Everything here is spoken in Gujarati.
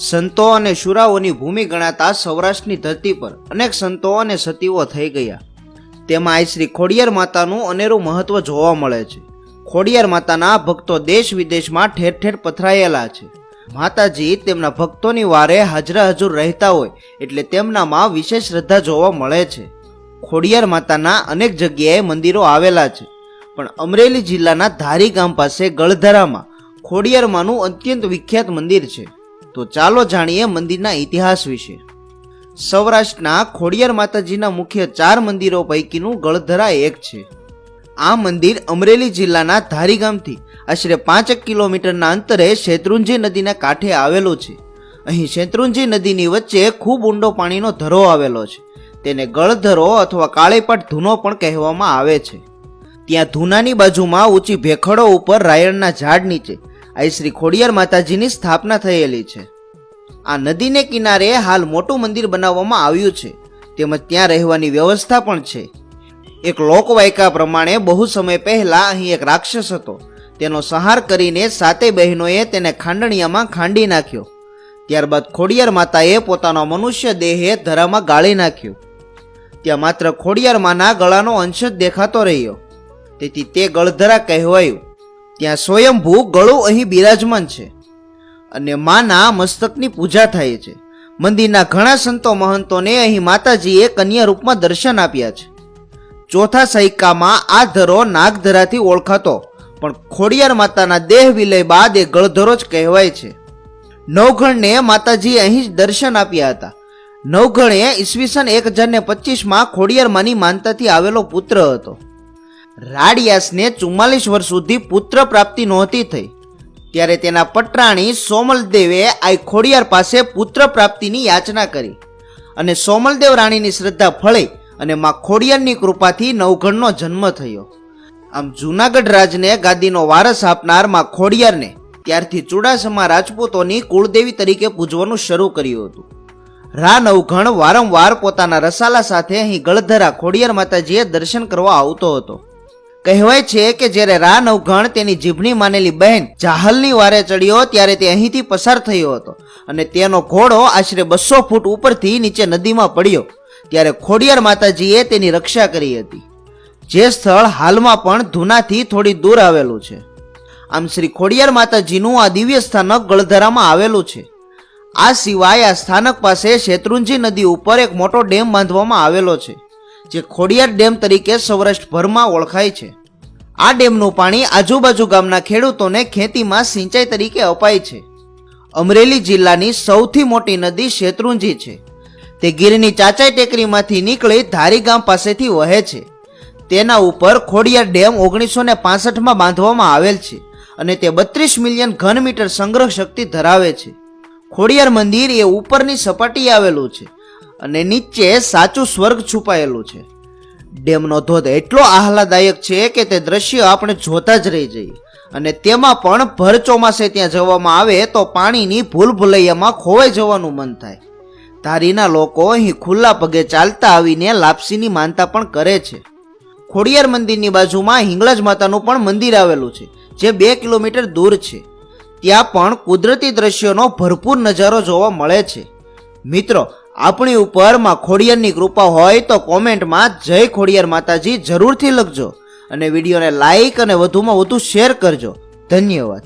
સંતો અને શુરાઓની ભૂમિ ગણાતા સૌરાષ્ટ્રની ધરતી પર અનેક સંતો અને સતીઓ થઈ ગયા. તેમાં આઈ શ્રી ખોડિયાર માતાનું અનેરું મહત્વ જોવા મળે છે. ખોડિયાર માતાના ભક્તો દેશ વિદેશમાં ઠેર ઠેર પથરાયેલા છે. માતાજી તેમના ભક્તોની વારે હાજરા હજુર રહેતા હોય એટલે તેમનામાં વિશેષ શ્રદ્ધા જોવા મળે છે. ખોડિયાર માતાના અનેક જગ્યાએ મંદિરો આવેલા છે. પણ અમરેલી જિલ્લાના ધારી ગામ પાસે ગળધરામાં ખોડિયારમાંનું અત્યંત વિખ્યાત મંદિર છે. તો ચાલો જાણીએ મંદિરના ઇતિહાસ વિશે. સૌરાષ્ટ્રના ખોડિયાર માતાજીના મુખ્ય ચાર મંદિરો પૈકીનું ગળધરા એક છે. આ મંદિર અમરેલી જિલ્લાના ધારી ગામથી આશરે પાંચેક કિલોમીટરના અંતરે શેત્રુંજી નદીના કાંઠે આવેલું છે. અહીં શેત્રુંજી નદીની વચ્ચે ખૂબ ઊંડો પાણીનો ધરો આવેલો છે. તેને ગળધરો અથવા કાળીપાટ ધૂનો પણ કહેવામાં આવે છે. ત્યાં ધૂનાની બાજુમાં ઊંચી ભેખડો ઉપર રાયણના ઝાડ નીચે આ શ્રી ખોડિયાર માતાજીની સ્થાપના થયેલી છે. આ નદીને કિનારે હાલ મોટું મંદિર બનાવવામાં આવ્યું છે. તેમજ ત્યાં રહેવાની વ્યવસ્થા પણ છે. એક લોકવાયકા પ્રમાણે બહુ સમય પહેલા અહીં એક રાક્ષસ હતો. તેનો સંહાર કરીને સાતે બહેનોએ તેને ખાંડણિયામાં ખાંડી નાખ્યો. ત્યારબાદ ખોડિયાર માતાએ પોતાનો મનુષ્ય દેહે ધરામાં ગાળી નાખ્યો. ત્યાં માત્ર ખોડિયાર માના ગળાનો અંશ જ દેખાતો રહ્યો. તેથી તે ગળધરા કહેવાયું. ત્યાં સ્વયંભૂ ગળું અહીં બિરાજમાન છે અને માના મસ્તકની પૂજા થાય છે. મંદિરના ઘણા સંતો મહંતોને અહીં માતાજીએ કન્યા રૂપમાં દર્શન આપ્યા છે. ચોથા સૈકામાં આ ધરો નાગધરાથી ઓળખાતો, પણ ખોડિયાર માતાના દેહ વિલય બાદ એ ગળધરો જ કહેવાય છે. નવઘણને માતાજી અહીં જ દર્શન આપ્યા હતા. નવઘણે ઈસવીસન એક હજાર ને પચીસમાં ખોડિયાર માની માનતાથી આવેલો પુત્ર હતો. રાડિયાસને ચુમ્માલીસ વર્ષ સુધી પુત્ર પ્રાપ્તિ નહોતી થઈ. ત્યારે તેના પટરાણી સોમલદેવે આ ખોડિયાર પાસે પુત્ર પ્રાપ્તિની યાચના કરી. અને સોમલદેવ રાણીની શ્રદ્ધા ફળી અને માં ખોડિયારની કૃપાથી નવઘણનો જન્મ થયો. આમ જૂનાગઢ રાજને ગાદીનો વારસ આપનારમાં ખોડિયારને ત્યારથી ચુડાસમા રાજપૂતોની કુળદેવી તરીકે પૂજવાનું શરૂ કર્યું હતું. રા નવઘણ વારંવાર પોતાના રસાલા સાથે અહીં ગળધરા ખોડિયાર માતાજીએ દર્શન કરવા આવતો હતો. કહેવાય છે કે જ્યારે રા નવઘણ તેની જીભની માનેલી બહેન જાહલની વારે ચડ્યો ત્યારે તે અહીંથી પસાર થયો હતો અને તેનો ઘોડો આશરે બસો ફૂટ ઉપરથી નીચે નદીમાં પડ્યો ત્યારે ખોડિયાર માતાજીએ તેની રક્ષા કરી હતી. જે સ્થળ હાલમાં પણ ધૂનાથી થોડી દૂર આવેલું છે. આમ શ્રી ખોડિયાર માતાજીનું આ દિવ્ય સ્થાનક ગળધરામાં આવેલું છે. આ સિવાય આ સ્થાનક પાસે શેત્રુંજી નદી ઉપર એક મોટો ડેમ બાંધવામાં આવેલો છે. જે ખોડિયાર ડેમ તરીકે સૌરાષ્ટ્રભરમાં ઓળખાય છે. આ ડેમનું પાણી આજુબાજુ ગામના ખેડૂતોને ખેતીમાં સિંચાઈ તરીકે અપાય છે. અમરેલી જિલ્લાની સૌથી મોટી નદી શેત્રુંજી છે. તે ગીરની ચાચાઈ ટેકરીમાંથી નીકળી ધારી ગામ પાસેથી વહે છે. તેના ઉપર ખોડિયાર ડેમ ઓગણીસો ને પાસઠમાં બાંધવામાં આવેલ છે અને તે બત્રીસ મિલિયન ઘન મીટર સંગ્રહ શક્તિ ધરાવે છે. ખોડિયાર મંદિર એ ઉપરની સપાટીએ આવેલું છે. અને નીચે સાચું સ્વર્ગ છુપાયેલું છે. ડેમનો ધોધ એટલો આહલાદાયક છે કે તે દ્રશ્ય આપણે જોતા જ રહી જઈએ. અને તેમાં પણ ભર ચોમાસે ત્યાં જવામાં આવે તો પાણીની ભૂલ ભૂલૈયામાં ખોવાઈ જવાનું મન થાય. ધારીના લોકો અહીં ખુલ્લા પગે ચાલતા આવીને લાપસીની માનતા પણ કરે છે. ખોડિયાર મંદિરની બાજુમાં હિંગળાજ માતાનું પણ મંદિર આવેલું છે, જે બે કિલોમીટર દૂર છે. ત્યાં પણ કુદરતી દ્રશ્યોનો ભરપૂર નજારો જોવા મળે છે. મિત્રો આપણી ઉપરમાં ખોડિયારની કૃપા હોય તો કોમેન્ટમાં જય ખોડિયાર માતાજી જરૂરથી લખજો અને વિડીયોને લાઈક અને વધુમાં વધુ શેર કરજો. ધન્યવાદ.